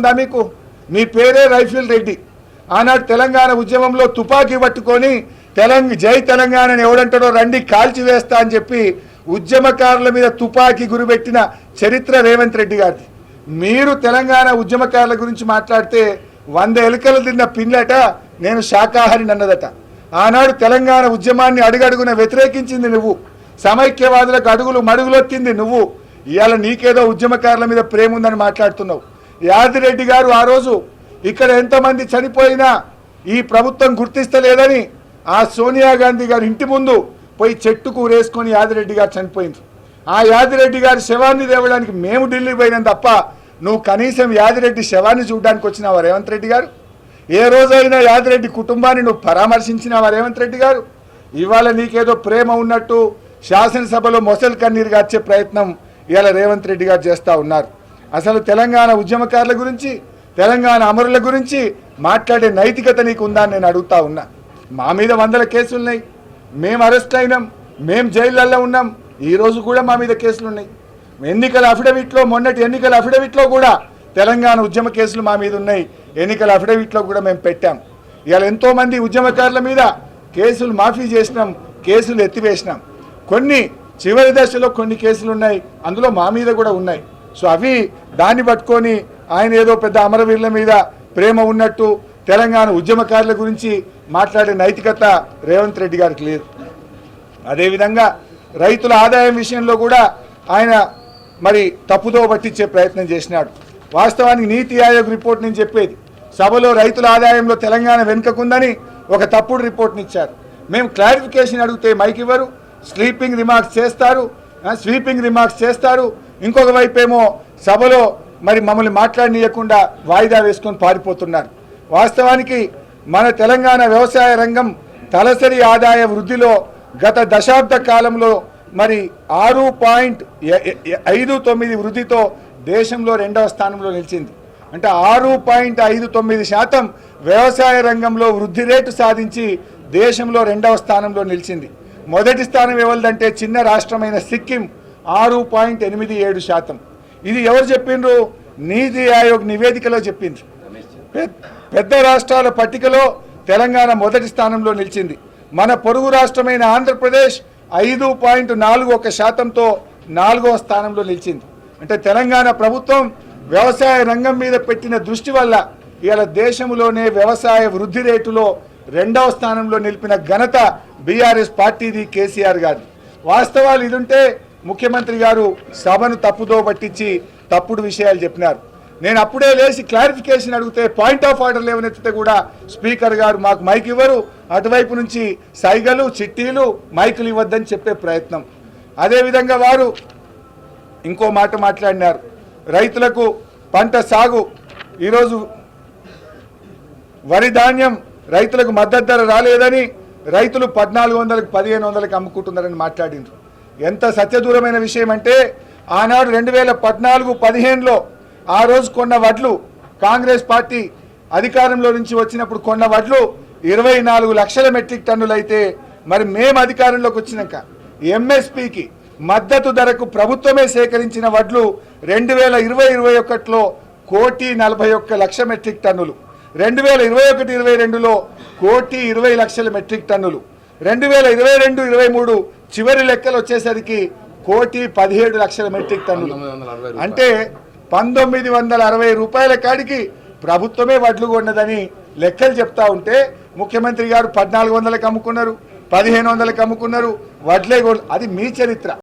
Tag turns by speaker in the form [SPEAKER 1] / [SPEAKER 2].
[SPEAKER 1] ఉందా మీకు? మీ పేరే రైఫిల్ రెడ్డి. ఆనాడు తెలంగాణ ఉద్యమంలో తుపాకీ పట్టుకొని తెలంగ జై తెలంగాణని ఎవడంటాడో రండి కాల్చి వేస్తా అని చెప్పి ఉద్యమకారుల మీద తుపాకీ గురిపెట్టిన చరిత్ర రేవంత్ రెడ్డి గారిది. మీరు తెలంగాణ ఉద్యమకారుల గురించి మాట్లాడితే వంద ఎలుకలు తిన్న పిల్లట నేను శాకాహారి అన్నదట. ఆనాడు తెలంగాణ ఉద్యమాన్ని అడుగడుగున వ్యతిరేకించింది నువ్వు. సమైక్యవాదులకు అడుగులు మడుగులొత్తింది నువ్వు. ఇవాళ నీకేదో ఉద్యమకారుల మీద ప్రేమ ఉందని మాట్లాడుతున్నావు. యాదిరెడ్డి గారు ఆ రోజు ఇక్కడ ఎంతమంది చనిపోయినా ఈ ప్రభుత్వం గుర్తిస్తలేదని ఆ సోనియా గాంధీ గారి ఇంటి ముందు పోయి చెట్టుకు కూరేసుకొని యాదిరెడ్డి గారు చనిపోయింది ఆ యాదిరెడ్డి గారి శవాన్ని తేవడానికి మేము ఢిల్లీ పోయినాం తప్ప నువ్వు కనీసం యాదిరెడ్డి శవాన్ని చూడడానికి వచ్చినావా రేవంత్ రెడ్డి గారు? ఏ రోజైనా యాదిరెడ్డి కుటుంబాన్ని నువ్వు పరామర్శించినావా రేవంత్ రెడ్డి గారు? ఇవాళ నీకేదో ప్రేమ ఉన్నట్టు శాసనసభలో మొసలు కన్నీరు గార్చే ప్రయత్నం ఇవాళ రేవంత్ రెడ్డి గారు చేస్తూ ఉన్నారు. అసలు తెలంగాణ ఉద్యమకారుల గురించి తెలంగాణ అమరుల గురించి మాట్లాడే నైతికత నీకు ఉందా అని నేను అడుగుతా ఉన్నా. మా మీద వందల కేసులు ఉన్నాయి మేము అరెస్ట్ అయినాం. మేము జైళ్ళల్లో ఉన్నాం. ఈ రోజు కూడా మా మీద కేసులున్నాయి. ఎన్నికల అఫిడవిట్లో మొన్నటి ఎన్నికల అఫిడవిట్లో కూడా తెలంగాణ ఉద్యమ కేసులు మా మీద ఉన్నాయి. ఎన్నికల అఫిడవిట్లో కూడా మేము పెట్టాం. ఇవాళ ఎంతోమంది ఉద్యమకారుల మీద కేసులు మాఫీ చేసినాం కేసులు ఎత్తివేసినాం. కొన్ని చివరి దశలో కొన్ని కేసులు ఉన్నాయి అందులో మా మీద కూడా ఉన్నాయి. సో అవి దాన్ని పట్టుకొని ఆయన ఏదో పెద్ద అమరవీరుల మీద ప్రేమ ఉన్నట్టు తెలంగాణ ఉద్యమకారుల గురించి మాట్లాడే నైతికత రేవంత్ రెడ్డి గారికి లేదు. అదేవిధంగా రైతుల ఆదాయం విషయంలో కూడా ఆయన మరి తప్పుదో పట్టించే ప్రయత్నం చేసినాడు. వాస్తవానికి నీతి ఆయోగ్ రిపోర్ట్ నేను చెప్పేది. సభలో రైతుల ఆదాయంలో తెలంగాణ వెనుకకుందని ఒక తప్పుడు రిపోర్ట్ని ఇచ్చారు మేము క్లారిఫికేషన్ అడిగితే మైక్ ఇవ్వరు స్లీపింగ్ రిమార్క్స్ చేస్తారు స్వీపింగ్ రిమార్క్స్ చేస్తారు ఇంకొక వైపు ఏమో సభలో మరి మమ్మల్ని మాట్లాడనీయకుండా వాయిదా వేసుకొని పారిపోతున్నారు. వాస్తవానికి మన తెలంగాణ వ్యవసాయ రంగం తలసరి ఆదాయ వృద్ధిలో గత దశాబ్ద కాలంలో మరి ఆరు పాయింట్ ఐదు తొమ్మిది వృద్ధితో దేశంలో రెండవ స్థానంలో నిలిచింది. అంటే ఆరు పాయింట్ ఐదు తొమ్మిది శాతం వ్యవసాయ రంగంలో వృద్ధి రేటు సాధించి దేశంలో రెండవ స్థానంలో నిలిచింది. మొదటి స్థానం ఎవరిదంటే చిన్న రాష్ట్రమైన సిక్కిం ఆరు పాయింట్ ఎనిమిది ఏడు శాతం. ఇది ఎవరు చెప్పిండ్రు? నీతి ఆయోగ్ నివేదికలో చెప్పింది పెద్ద రాష్ట్రాల పట్టికలో తెలంగాణ మొదటి స్థానంలో నిలిచింది. మన పొరుగు రాష్ట్రమైన ఆంధ్రప్రదేశ్ ఐదు పాయింట్ నాలుగు ఒక శాతంతో నాలుగవ స్థానంలో నిలిచింది. అంటే తెలంగాణ ప్రభుత్వం వ్యవసాయ రంగం మీద పెట్టిన దృష్టి వల్ల ఇవాళ దేశంలోనే వ్యవసాయ వృద్ధి రేటులో రెండవ స్థానంలో నిలిపిన ఘనత బీఆర్ఎస్ పార్టీది కేసీఆర్ గారి వాస్తవాలు ఇదుంటే ముఖ్యమంత్రి గారు సభను తప్పుదో పట్టించి తప్పుడు విషయాలు చెప్పినారు. నేను అప్పుడే లేచి క్లారిఫికేషన్ అడిగితే పాయింట్ ఆఫ్ ఆర్డర్ లేవనెత్తితే కూడా స్పీకర్ గారు మాకు మైక్ ఇవ్వరు. అటువైపు నుంచి సైగలు చిట్టీలు మైకులు ఇవ్వద్దని చెప్పే ప్రయత్నం. అదేవిధంగా వారు ఇంకో మాట మాట్లాడినారు. రైతులకు పంట సాగు ఈరోజు వరి ధాన్యం రైతులకు మద్దతు ధర రాలేదని రైతులు పద్నాలుగు వందలకు పదిహేను వందలకు అమ్ముకుంటున్నారని మాట్లాడిండ్రు ఎంత సత్యదూరమైన విషయం అంటే ఆనాడు రెండు వేల పద్నాలుగు పదిహేనులో ఆ రోజు కొన్న వడ్లు కాంగ్రెస్ పార్టీ అధికారంలో నుంచి వచ్చినప్పుడు కొన్న వడ్లు ఇరవై నాలుగు లక్షల మెట్రిక్ టన్నులు అయితే మరి మేము అధికారంలోకి వచ్చినాక ఎంఎస్పికి మద్దతు ధరకు ప్రభుత్వమే సేకరించిన వడ్లు రెండు వేల ఇరవై ఇరవై ఒకటిలో కోటి నలభై ఒక్క లక్ష మెట్రిక్ టన్నులు రెండు వేల ఇరవై ఒకటి ఇరవై రెండులో కోటి ఇరవై లక్షల మెట్రిక్ టన్నులు. రెండు వేల ఇరవై రెండు ఇరవై మూడు చివరి లెక్కలు వచ్చేసరికి కోటి పదిహేడు లక్షల మెట్రిక్ టన్నులు. అంటే పంతొమ్మిది వందల అరవై రూపాయల కాడికి ప్రభుత్వమే వడ్లు కొన్నదని లెక్కలు చెప్తా ఉంటే ముఖ్యమంత్రి గారు పద్నాలుగు వందలకు అమ్ముకున్నారు పదిహేను వందలకు అమ్ముకున్నారు వడ్లే అది మీ చరిత్ర.